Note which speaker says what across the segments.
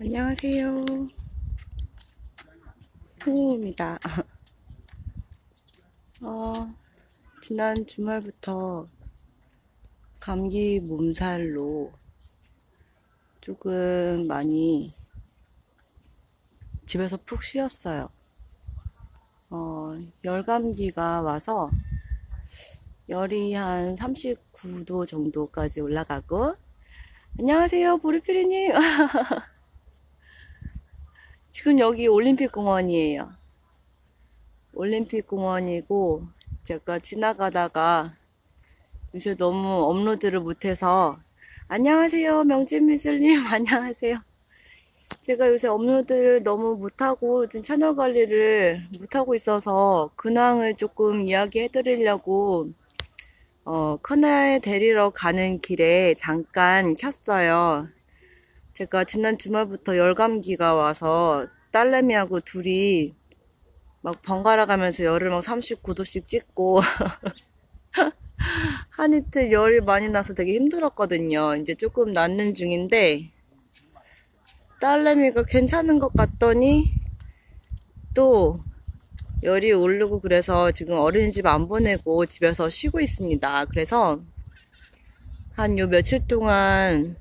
Speaker 1: 안녕하세요. 홍우입니다. 어, 지난 주말부터 감기 몸살로 조금 많이 집에서 푹 쉬었어요. 어, 열감기가 와서 열이 한 39도 정도까지 올라가고 안녕하세요 보리피리님 지금 여기 올림픽 공원이에요. 올림픽 공원이고 제가 지나가다가 요새 너무 업로드를 못해서 안녕하세요 명진미술님. 안녕하세요. 제가 요새 업로드를 너무 못하고 좀 채널 관리를 못하고 있어서 근황을 조금 이야기해 드리려고 어, 큰애 데리러 가는 길에 잠깐 켰어요. 제가 지난 주말부터 열감기가 와서 딸내미하고 둘이 막 번갈아 가면서 열을 막 39도씩 찍고 한 이틀 열이 많이 나서 되게 힘들었거든요. 이제 조금 낫는 중인데 딸내미가 괜찮은 것 같더니 또 열이 오르고 그래서 지금 어린이집 안 보내고 집에서 쉬고 있습니다. 그래서 한 요 며칠 동안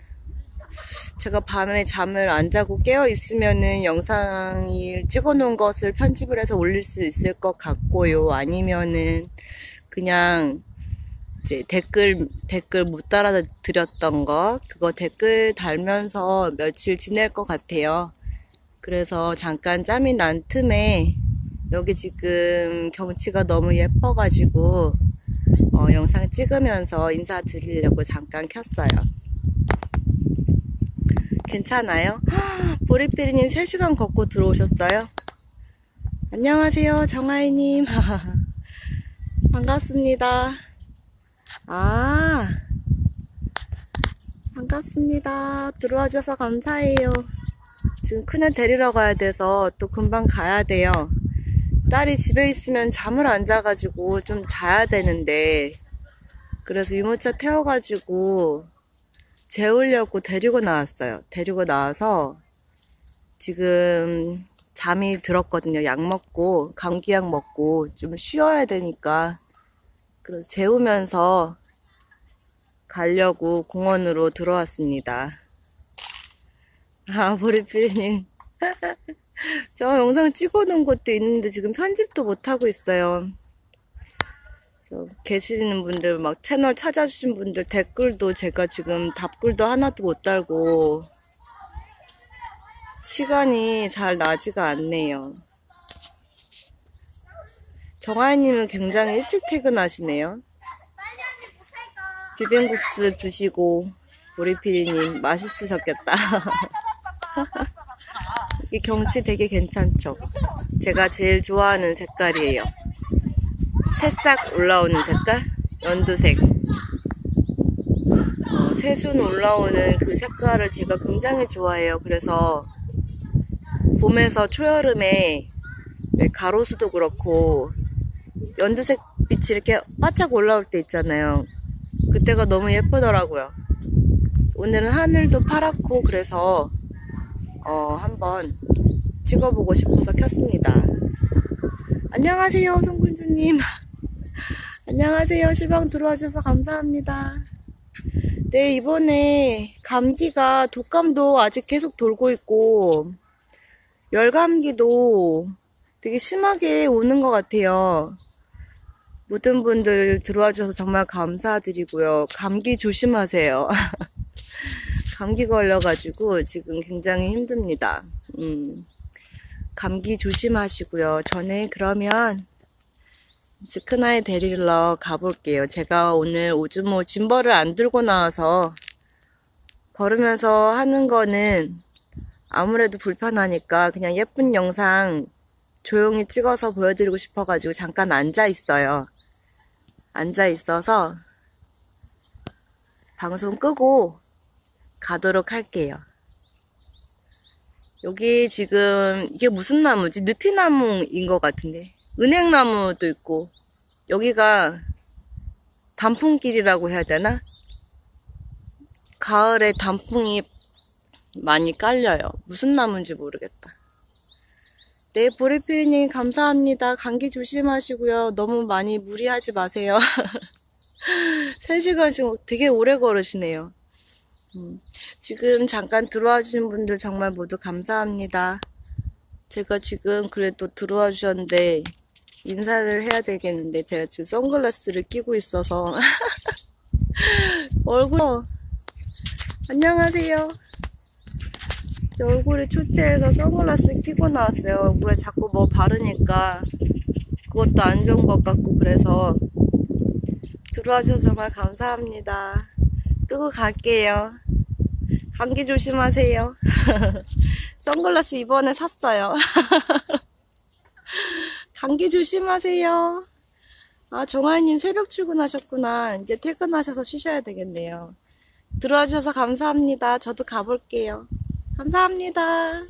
Speaker 1: 제가 밤에 잠을 안 자고 깨어 있으면은 영상을 찍어 놓은 것을 편집을 해서 올릴 수 있을 것 같고요. 아니면은 그냥 이제 댓글 댓글 못 달아드렸던 거 그거 댓글 달면서 며칠 지낼 것 같아요. 그래서 잠깐 짬이 난 틈에 여기 지금 경치가 너무 예뻐가지고 어, 영상 찍으면서 인사드리려고 잠깐 켰어요. 괜찮아요? 보리피리님 3시간 걷고 들어오셨어요? 안녕하세요 정아이님. 반갑습니다. 아 반갑습니다. 들어와 주셔서 감사해요. 지금 큰애 데리러 가야 돼서 또 금방 가야 돼요. 딸이 집에 있으면 잠을 안 자가지고 좀 자야 되는데 그래서 유모차 태워가지고 재우려고 데리고 나왔어요. 데리고 나와서 지금 잠이 들었거든요. 약 먹고 감기약 먹고 좀 쉬어야 되니까 그래서 재우면서 가려고 공원으로 들어왔습니다. 아, 보리피리님. 저 영상 찍어놓은 것도 있는데 지금 편집도 못하고 있어요. 계시는 분들 막 채널 찾아주신 분들 댓글도 제가 지금 답글도 하나도 못 달고 시간이 잘 나지가 않네요. 정아이님은 굉장히 일찍 퇴근하시네요. 비빔국수 드시고 보리피디님 맛있으셨겠다. 이 경치 되게 괜찮죠? 제가 제일 좋아하는 색깔이에요. 새싹 올라오는 색깔? 연두색. 어, 새순 올라오는 그 색깔을 제가 굉장히 좋아해요. 그래서 봄에서 초여름에 가로수도 그렇고 연두색 빛이 이렇게 바짝 올라올 때 있잖아요. 그때가 너무 예쁘더라고요. 오늘은 하늘도 파랗고 그래서 어, 한번 찍어보고 싶어서 켰습니다. 안녕하세요, 송군주님. 안녕하세요. 실방 들어와 주셔서 감사합니다. 네, 이번에 감기가 독감도 아직 계속 돌고 있고, 열감기도 되게 심하게 오는 것 같아요. 모든 분들 들어와 주셔서 정말 감사드리고요. 감기 조심하세요. 감기 걸려가지고 지금 굉장히 힘듭니다. 음, 감기 조심하시고요. 전에 그러면 큰아이 데리러 가볼게요. 제가 오늘 오즈모 짐벌을 안 들고 나와서 걸으면서 하는 거는 아무래도 불편하니까 그냥 예쁜 영상 조용히 찍어서 보여드리고 싶어가지고 잠깐 앉아 있어요. 앉아 있어서 방송 끄고 가도록 할게요. 여기 지금 이게 무슨 나무지? 느티나무인 것 같은데 은행나무도 있고 여기가 단풍길이라고 해야 되나? 가을에 단풍이 많이 깔려요. 무슨 나무인지 모르겠다. 네, 보리피님 감사합니다. 감기 조심하시고요. 너무 많이 무리하지 마세요. 3시간 지금 되게 오래 걸으시네요. 음, 지금 잠깐 들어와 주신 분들 정말 모두 감사합니다. 제가 지금 그래도 들어와 주셨는데 인사를 해야 되겠는데 제가 지금 선글라스를 끼고 있어서 얼굴 안녕하세요. 제 얼굴이 초췌해서 선글라스 끼고 나왔어요. 얼굴에 자꾸 뭐 바르니까 그것도 안 좋은 것 같고 그래서 들어와 주셔서 정말 감사합니다. 끄고 갈게요. 감기 조심하세요. 선글라스 이번에 샀어요. 감기 조심하세요. 아, 정아이님 새벽 출근하셨구나. 이제 퇴근하셔서 쉬셔야 되겠네요. 들어와 주셔서 감사합니다. 저도 가볼게요. 감사합니다.